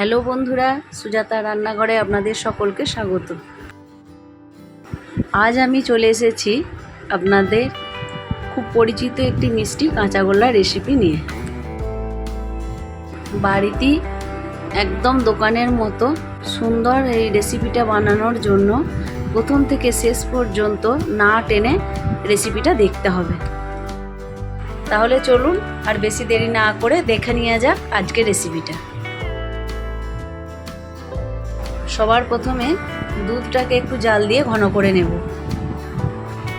Hello বন্ধুরা, সুজাতা রান্নাঘরে আপনাদের সকলকে স্বাগত। আজ আমি চলে এসেছি আপনাদের খুব পরিচিত একটি মিষ্টি কাঁচাগোল্লা রেসিপি নিয়ে। বাড়িতেই একদম দোকানের মতো সুন্দর এই রেসিপিটা বানানোর জন্য প্রথম থেকে শেষ পর্যন্ত না টেনে রেসিপিটা দেখতে হবে। তাহলে চলুন আর বেশি দেরি না করে দেখে নিয়ে যাক আজকে রেসিপিটা সবার প্রথমে দুধটাকে একটু জাল দিয়ে ঘন করে নেব।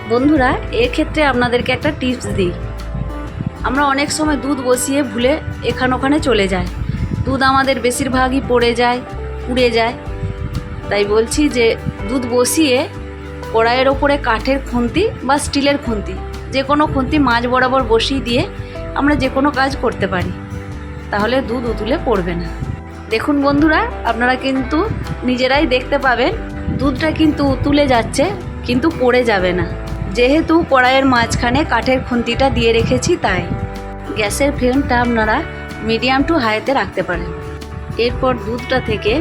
বন্ধুরা এর ক্ষেত্রে আপনাদেরকে একটা টিপস দিই। আমরা অনেক সময় দুধ বসিয়ে ভুলে এখান ওখানে চলে যায় দুধ আমাদের বেশিরভাগই পড়ে যায়, পুড়ে যায়। তাই বলছি যে, দুধ বসিয়ে কড়াইয়ের ওপরে কাঠের খুন্তি বা স্টিলের খুন্তি, যে কোনো খুন্তি মাছ বরাবর বসিয়ে দিয়ে আমরা যে কোনো কাজ করতে পারি। তাহলে দুধ উতুলে পড়বে না। দেখুন বন্ধুরা, আপনারা কিন্তু নিজেরাই দেখতে পাবেন, দুধটা কিন্তু তুলে যাচ্ছে, কিন্তু পড়ে যাবে না। যেহেতু কড়াইয়ের মাঝখানে কাঠের খুন্তিটা দিয়ে রেখেছি তাই। গ্যাসের ফ্লেমটা আপনারা মিডিয়াম টু হাইতে রাখতে পারেন। এরপর দুধটা থেকে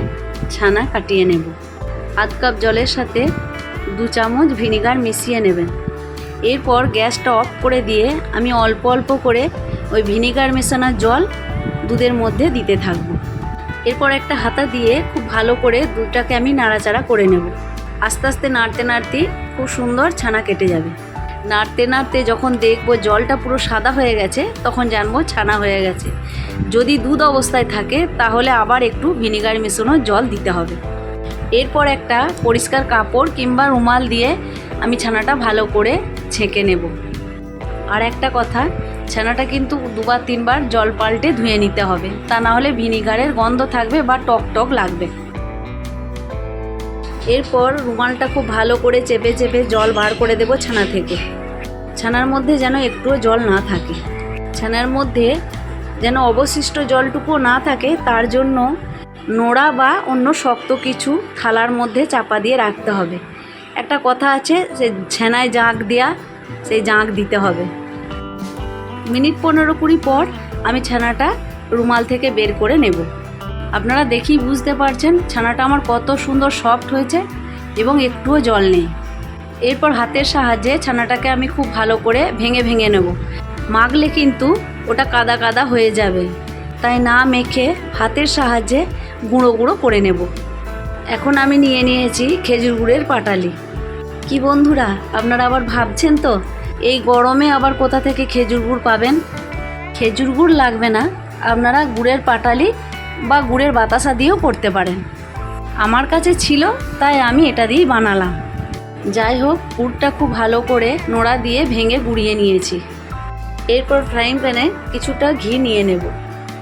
ছানা কাটিয়ে নেব। আধ কাপ জলের সাথে দু চামচ ভিনিগার মিশিয়ে নেবেন। এরপর গ্যাসটা অফ করে দিয়ে আমি অল্প অল্প করে ওই ভিনিগার মেশানোর জল দুধের মধ্যে দিতে থাকব। এরপর একটা হাতা দিয়ে খুব ভালো করে দুধটাকে আমি নাড়াচাড়া করে নেব। আস্তে আস্তে নাড়তে নাড়তে খুব সুন্দর ছানা কেটে যাবে। নাড়তে নাড়তে যখন দেখব জলটা পুরো সাদা হয়ে গেছে, তখন জানব ছানা হয়ে গেছে। যদি দুধ অবস্থায় থাকে, তাহলে আবার একটু ভিনিগার মেশানো জল দিতে হবে। এরপর একটা পরিষ্কার কাপড় কিংবা রুমাল দিয়ে আমি ছানাটা ভালো করে ছেঁকে নেব। আর একটা কথা ছানাটা কিন্তু দুবার, তিনবার জল পাল্টে ধুয়ে নিতে হবে। তা না হলে ভিনিগারের গন্ধ থাকবে বা টক টক লাগবে। এরপর রুমালটা খুব ভালো করে চেপে চেপে জল বার করে দেব ছানা থেকে। ছানার মধ্যে যেন একটুও জল না থাকে। ছানার মধ্যে যেন অবশিষ্ট জলটুকু না থাকে, তার জন্য নোড়া বা অন্য শক্ত কিছু থালার মধ্যে চাপা দিয়ে রাখতে হবে। একটা কথা আছে, যে ছেনায় জাঁক দেয়া, সেই জাঁক দিতে হবে। মিনিট পনেরো কুড়ি পর আমি ছানাটা রুমাল থেকে বের করে নেব। আপনারা দেখি বুঝতে পারছেন ছানাটা আমার কত সুন্দর সফট হয়েছে এবং একটুও জল নেই। এরপর হাতের সাহায্যে ছানাটাকে আমি খুব ভালো করে ভেঙে ভেঙে নেব। মাখলে কিন্তু ওটা কাদা কাদা হয়ে যাবে। তাই না মেখে হাতের সাহায্যে গুঁড়ো গুঁড়ো করে নেব। এখন আমি নিয়ে নিয়েছি খেজুর গুড়ের পাটালি। কি বন্ধুরা, আপনারা আবার ভাবছেন তো? এই গরমে আবার কোথা থেকে খেজুর গুড় পাবেন? খেজুর গুড় লাগবে না। আপনারা গুড়ের পাটালি বা গুড়ের বাতাসা দিয়েও করতে পারেন। আমার কাছে ছিল, তাই আমি এটা দিয়েই বানালাম। যাই হোক, গুড়টা খুব ভালো করে নোড়া দিয়ে ভেঙে গুঁড়িয়ে নিয়েছি। এরপর ফ্রাইং প্যানে কিছুটা ঘি নিয়ে নেব।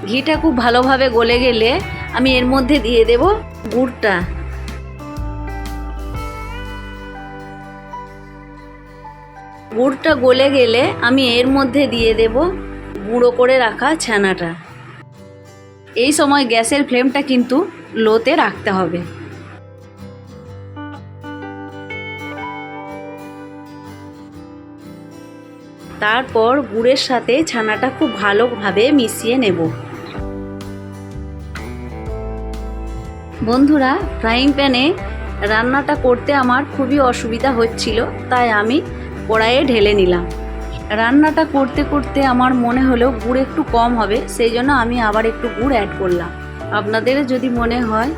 ঘিটা খুব ভালোভাবে গলে গেলে আমি এর মধ্যে দিয়ে দেব গুড়টা। গুড়টা গলে গেলে আমি এর মধ্যে দিয়ে দেব গুঁড়ো করে রাখা ছানাটা। এই সময় গ্যাসের ফ্লেমটা কিন্তু লোতে রাখতে হবে। তারপর গুড়ের সাথে ছানাটা খুব ভালোভাবে মিশিয়ে নেব। বন্ধুরা, ফ্রাইং প্যানে রান্নাটা করতে আমার খুবই অসুবিধা হচ্ছিল, তাই আমি কড়াইয়ে ঢেলে নিলাম। রান্নাটা করতে করতে আমার মনে হলো গুড় একটু কম হবে, সেই জন্য আমি আবার একটু গুড় অ্যাড করলাম। আপনাদের যদি মনে হয়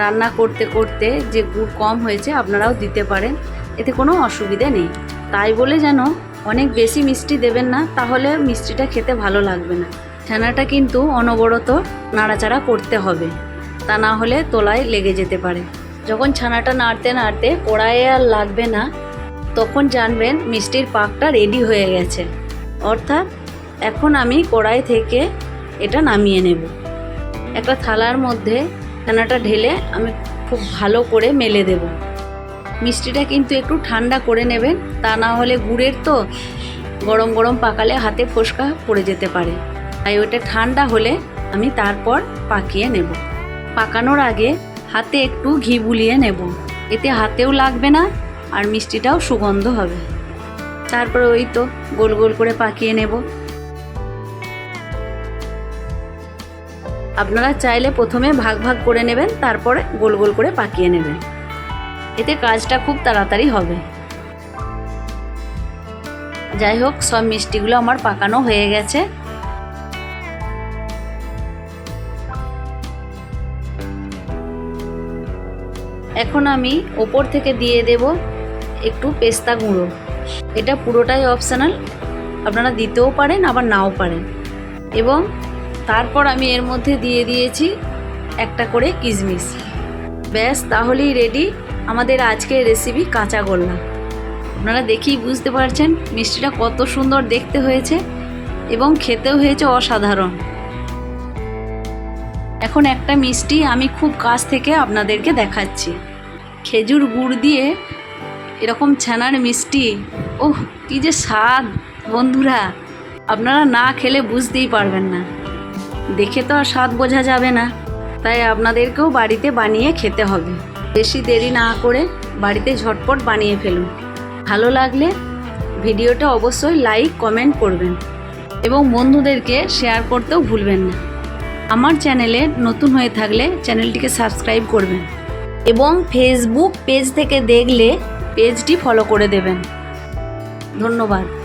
রান্না করতে করতে যে গুড় কম হয়েছে, আপনারাও দিতে পারেন, এতে কোনো অসুবিধে নেই। তাই বলে যেন অনেক বেশি মিষ্টি দেবেন না, তাহলে মিষ্টিটা খেতে ভালো লাগবে না। ছানাটা কিন্তু অনবরত নাড়াচাড়া করতে হবে, তা না হলে তোলায় লেগে যেতে পারে। যখন ছানাটা নাড়তে নাড়তে কড়াইয়ে আর লাগবে না তখন জানবেন মিষ্টির পাকটা রেডি হয়ে গেছে। অর্থাৎ এখন আমি কড়াই থেকে এটা নামিয়ে নেব। একটা থালার মধ্যে ছানাটা ঢেলে আমি খুব ভালো করে মেলে দেব। মিষ্টিটা কিন্তু একটু ঠান্ডা করে নেবেন, তা না হলে গুড়ের তো গরম গরম পাকালে হাতে ফোসকা পড়ে যেতে পারে। তাই ওটা ঠান্ডা হলে আমি তারপর পাকিয়ে নেব। পাকানোর আগে হাতে একটু ঘি বুলিয়ে নেব। এতে হাতেও লাগবে না আর মিষ্টিটাও সুগন্ধ হবে। তারপরে ওই তো গোল গোল করে পাকিয়ে নেব। আপনারা চাইলে প্রথমে ভাগ ভাগ করে নেবেন, তারপরে গোল গোল করে পাকিয়ে নেবেন। এতে কাজটা খুব তাড়াতাড়ি হবে। যাই হোক, সব মিষ্টিগুলো আমার পাকানো হয়ে গেছে। এখন আমি ওপর থেকে দিয়ে দেব একটু পেস্তা গুঁড়ো। এটা পুরোটাই অপশনাল আপনারা দিতেও পারেন, আবার নাও পারেন। এবং তারপর আমি এর মধ্যে দিয়ে দিয়েছি একটা করে কিশমিশ ব্যাস, তাহলেই রেডি আমাদের আজকের রেসিপি কাঁচা গোল্লা। আপনারা দেখেই বুঝতে পারছেন মিষ্টিটা কত সুন্দর দেখতে হয়েছে এবং খেতেও হয়েছে অসাধারণ। এখন একটা মিষ্টি আমি খুব কাছ থেকে আপনাদেরকে দেখাচ্ছি। খেজুর গুড় দিয়ে এরকম ছানার মিষ্টি। ওহ কি যে স্বাদ, বন্ধুরা। আপনারা না খেলে বুঝতেই পারবেন না। দেখে তো আর স্বাদ বোঝা যাবে না। তাই আপনাদেরকেও বাড়িতে বানিয়ে খেতে হবে। বেশি দেরি না করে বাড়িতে ঝটপট বানিয়ে ফেলুন। ভালো লাগলে ভিডিওটা অবশ্যই লাইক, কমেন্ট করবেন। এবং বন্ধুদেরকে শেয়ার করতেও ভুলবেন না। আমার চ্যানেলে নতুন হয়ে থাকলে চ্যানেলটিকে সাবস্ক্রাইব করবেন। এবং ফেসবুক পেজ থেকে দেখলে পেজটি ফলো করে দেবেন। ধন্যবাদ।